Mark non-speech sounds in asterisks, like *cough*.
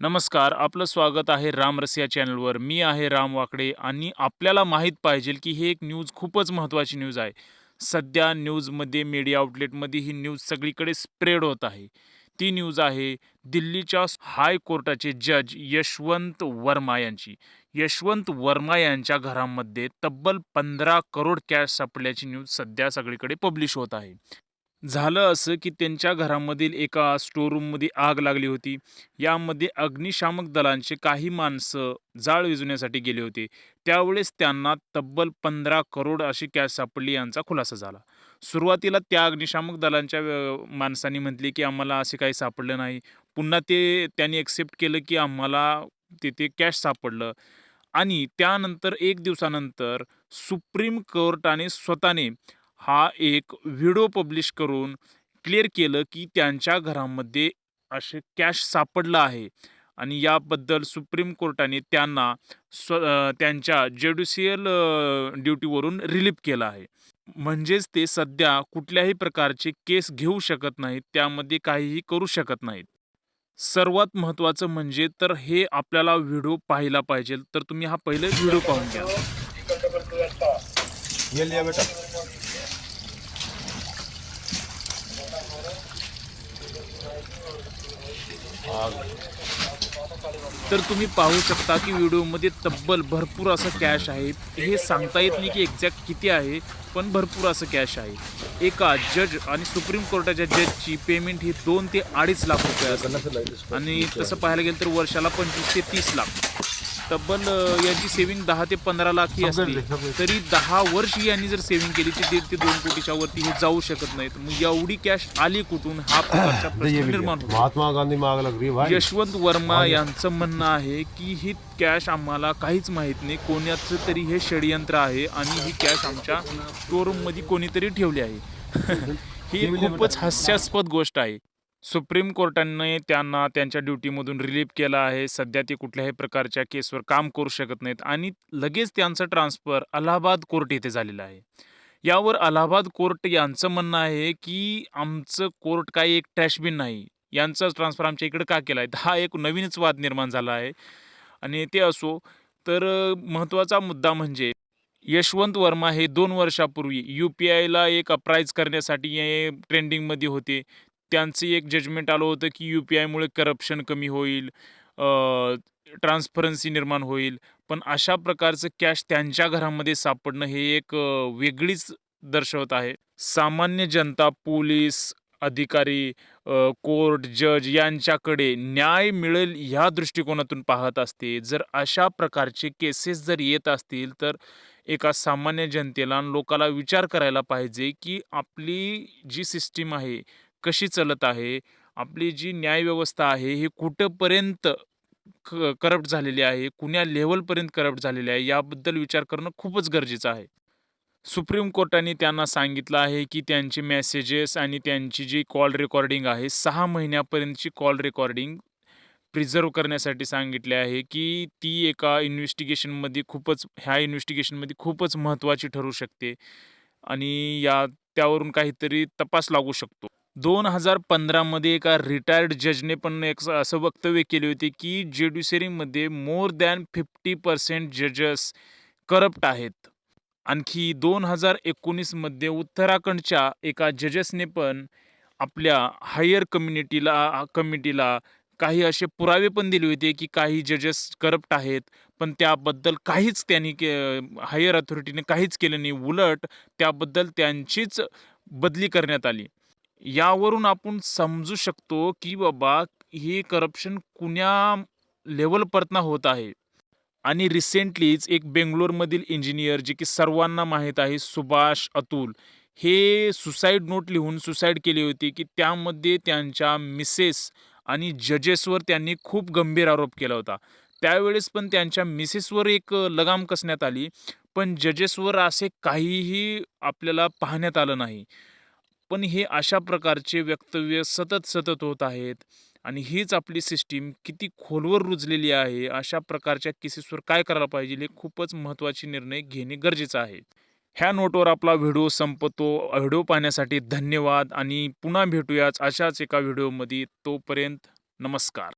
नमस्कार आपलं स्वागत आहे रामरस या चॅनलवर. मी आहे राम वाकडे आणि आपल्याला माहीत पाहिजे की ही एक न्यूज खूपच महत्त्वाची न्यूज आहे. सध्या न्यूजमध्ये मीडिया आउटलेटमध्ये ही न्यूज सगळीकडे स्प्रेड होत आहे. ती न्यूज आहे दिल्लीच्या हायकोर्टाचे जज यशवंत वर्मा यांची. यशवंत वर्मा यांच्या घरामध्ये तब्बल पंधरा करोड कॅश सापडल्याची न्यूज सध्या सगळीकडे पब्लिश होत आहे. झालं असं की त्यांच्या घरामधील एका स्टोरूममध्ये आग लागली होती. यामध्ये अग्निशामक दलांचे काही माणसं जाळ विझवण्यासाठी गेले होते. त्यावेळेस त्यांना तब्बल पंधरा करोड अशी कॅश सापडली यांचा खुलासा झाला. सुरुवातीला त्या अग्निशामक दलांच्या अ, माणसांनी म्हटले की आम्हाला असे काही सापडलं नाही. पुन्हा ते त्यांनी एक्सेप्ट केलं की आम्हाला तिथे कॅश सापडलं. आणि त्यानंतर एक दिवसानंतर सुप्रीम कोर्टाने स्वतःने हा एक व्हिडिओ पब्लिश करून क्लिअर केलं की त्यांच्या घरामध्ये असे कॅश सापडलं आहे. आणि याबद्दल सुप्रीम कोर्टाने त्यांना स्व त्यांच्या ज्युडिशियल ड्युटीवरून रिलीफ केलं आहे. म्हणजेच ते सध्या कुठल्याही प्रकारचे केस घेऊ शकत नाहीत त्यामध्ये काहीही करू शकत नाहीत. सर्वात महत्त्वाचं म्हणजे तर हे आपल्याला व्हिडिओ पाहिला पाहिजे. तर तुम्ही हा पहिले व्हिडिओ पाहून घ्या. तर तुम्ही पाहू शकता की व्हिडिओमध्ये तब्बल भरपूर असं कॅश आहे. हे सांगता येत नाही की एक्झॅक्ट किती आहे पण भरपूर असं कॅश आहे. एका जज आणि सुप्रीम कोर्टाच्या जजची पेमेंट ही दोन ते अडीच लाख रुपये आणि तसं पाहायला गेलं तर वर्षाला पंचवीस ते तीस लाख. तब्बल याची सेव्हिंग दहा ते पंधरा लाख ही असते तरी दहा वर्ष यांनी जर सेव्हिंग केली तर दीड ते दोन कोटीच्या वरती हे जाऊ शकत नाहीत. मग एवढी कॅश आली कुठून? हा *coughs* प्रकारचा प्रश्न निर्माण होतो. महात्मा गांधी यशवंत वर्मा यांचं म्हणणं आहे की ही कॅश आम्हाला काहीच माहीत नाही कोणाचं तरी हे षडयंत्र आहे आणि ही कॅश आमच्या स्टोरूममध्ये कोणीतरी ठेवली आहे. *laughs* ही खूपच हास्यास्पद गोष्ट आहे. सुप्रीम कोर्टाने त्यांना त्यांच्या ड्युटीमधून रिलीफ केला आहे. सध्या ते कुठल्याही प्रकारच्या केसवर काम करू शकत नाहीत आणि लगेच त्यांचं ट्रान्सफर अलाहाबाद कोर्ट येथे झालेलं आहे. यावर अलाहाबाद कोर्ट यांचं म्हणणं आहे की आमचं कोर्ट काही एक ट्रॅशबिन नाही. यांचं ट्रान्सफर आमच्या इकडे का केला आहे? हा एक नवीनच वाद निर्माण झाला आहे. आणि ते असो तर महत्त्वाचा मुद्दा म्हणजे यशवंत वर्मा हे दोन वर्षापूर्वी यू पी आयला एक अप्राईज करण्यासाठी हे ट्रेंडिंगमध्ये होते. त्यांचं एक जजमेंट आलं होतं की यू पी आयमुळे करप्शन कमी होईल ट्रान्सपरन्सी निर्माण होईल. पण अशा प्रकारचं कॅश त्यांच्या घरामध्ये सापडणं हे एक वेगळीच दर्शवत आहे. सामान्य जनता पोलीस अधिकारी कोर्ट जज यांच्याकडे न्याय मिळेल ह्या दृष्टिकोनातून पाहत असते. जर अशा प्रकारचे केसेस जर येत असतील तर एका सामान्य जनतेला लोकाला विचार करायला पाहिजे की आपली जी सिस्टीम आहे कशी चालत आहे? आपली जी न्यायव्यवस्था आहे ही कुठंपर्यंत क करप्ट झालेली आहे? कुण्या लेवलपर्यंत करप्ट झालेली आहे? याबद्दल विचार करणं खूपच गरजेचं आहे. सुप्रीम कोर्टाने त्यांना सांगितलं आहे की त्यांचे मेसेजेस आणि त्यांची जी कॉल रेकॉर्डिंग आहे सहा महिन्यापर्यंतची कॉल रेकॉर्डिंग प्रिझर्व करण्यासाठी सांगितले आहे की ती एका इन्व्हेस्टिगेशनमध्ये खूपच ह्या इन्व्हेस्टिगेशनमध्ये खूपच महत्त्वाची ठरू शकते आणि या त्यावरून काहीतरी तपास लागू शकतो. दोन हजार पंधरामध्ये एका रिटायर्ड जजने पण एक असं वक्तव्य केले होते की ज्युडिशरीमध्ये मोर दॅन फिफ्टी पर्सेंट जजेस करप्ट आहेत. आणखी दोन हजार एकोणीसमध्ये उत्तराखंडच्या एका जजेसने पण आपल्या हायर कम्युनिटीला कमिटीला काही असे पुरावे पण दिले होते की काही जजेस करप्ट आहेत पण त्याबद्दल काहीच त्यांनी के हायर अथॉरिटीने काहीच केलं नाही. उलट त्याबद्दल त्यांचीच बदली करण्यात आली. यावरून आपण समजू शकतो की बाबा हे करप्शन कुण्या लेवलपर्यंत होत आहे. आणि रिसेंटलीच एक बेंगलोरमधील इंजिनियर जे की सर्वांना माहीत आहे सुभाष अतुल हे सुसाईड नोट लिहून सुसाईड केली होती की त्यामध्ये त्यांच्या मिसेस आणि जजेसवर त्यांनी खूप गंभीर आरोप केला होता. त्यावेळेस पण त्यांच्या मिसेसवर एक लगाम कसण्यात आली पण जजेसवर असे काहीही आपल्याला पाहण्यात आलं नाही. पण हे अशा प्रकारचे वक्तव्य सतत सतत होत आहेत आणि हीच आपली सिस्टीम किती खोलवर रुजलेली आहे अशा प्रकारच्या केसेसवर काय करायला पाहिजे हे खूपच महत्त्वाचे निर्णय घेणे गरजेचं आहे. ह्या नोटवर आपला व्हिडिओ संपतो. व्हिडिओ पाहण्यासाठी धन्यवाद आणि पुन्हा भेटूयाच अशाच एका व्हिडिओमध्ये तोपर्यंत नमस्कार.